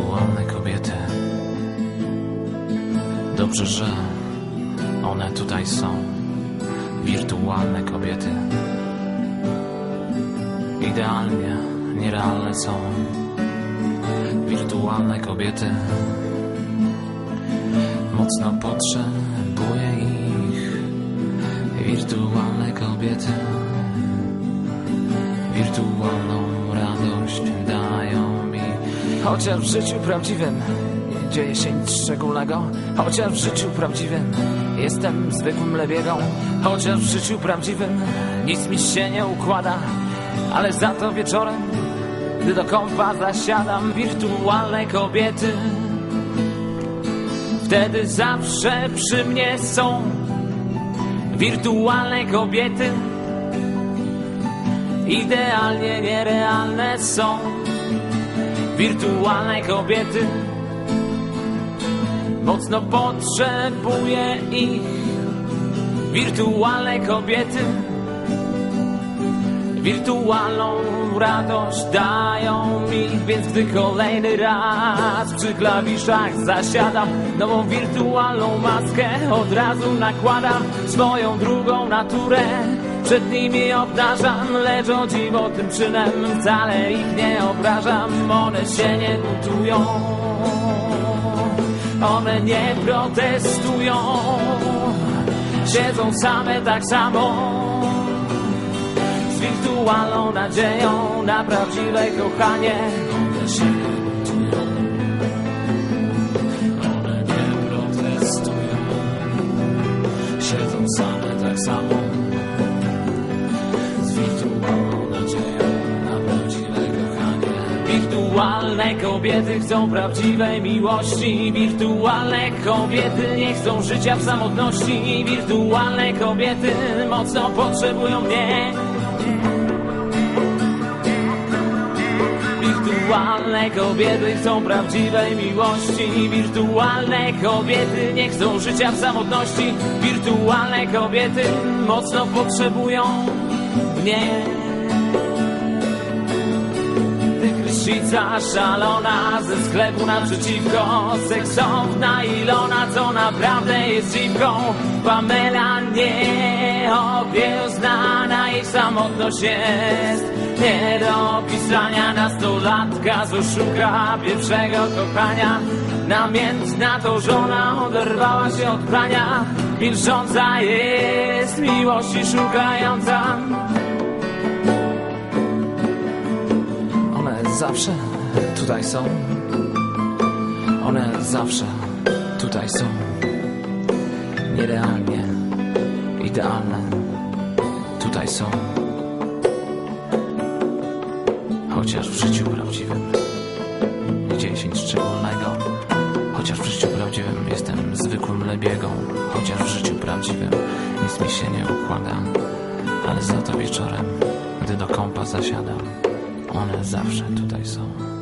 wirtualne kobiety. Dobrze, że one tutaj są. Wirtualne kobiety. Idealnie, nierealne są. Wirtualne kobiety. Mocno potrzebuję ich. Wirtualne kobiety. Wirtualną radość. Chociaż w życiu prawdziwym nie dzieje się nic szczególnego. Chociaż w życiu prawdziwym jestem zwykłym lebiegą. Chociaż w życiu prawdziwym nic mi się nie układa. Ale za to wieczorem, gdy do kąpa zasiadam, wirtualne kobiety. Wtedy zawsze przy mnie są wirtualne kobiety. Idealnie nierealne są wirtualne kobiety. Mocno potrzebuję ich. Wirtualne kobiety. Wirtualną radość dają mi, więc gdy kolejny raz przy klawiszach zasiadam, nową wirtualną maskę od razu nakładam, swoją drugą naturę przed nimi obdarzam, lecz o dziwo tym czynem wcale ich nie obrażam, one się nie buntują, one nie protestują, siedzą same tak samo z wirtualną nadzieją na prawdziwe kochanie. Się Wirtualne kobiety chcą prawdziwej miłości, wirtualne kobiety nie chcą życia w samotności, wirtualne kobiety mocno potrzebują mnie. Wirtualne kobiety chcą prawdziwej miłości. Wirtualne kobiety nie chcą życia w samotności. Wirtualne kobiety mocno potrzebują mnie Tygryszyca szalona ze sklepu naprzeciwko Seksowna Ilona, co naprawdę jest dziwką. Pamela nie obieznana Jej samotność jest. Nie do opisania Nastolatka z oszuka pierwszego kochania. Namiętna to żona oderwała się od prania. Milcząca jest miłości szukająca zawsze tutaj są. One zawsze tutaj są. Nierealnie, idealne tutaj są. Chociaż w życiu prawdziwym nie dzieje się nic szczególnego. Chociaż w życiu prawdziwym jestem zwykłym lebiegą. Chociaż w życiu prawdziwym nic mi się nie układa. Ale za to wieczorem, gdy do kąpa zasiadam, one zawsze tutaj są.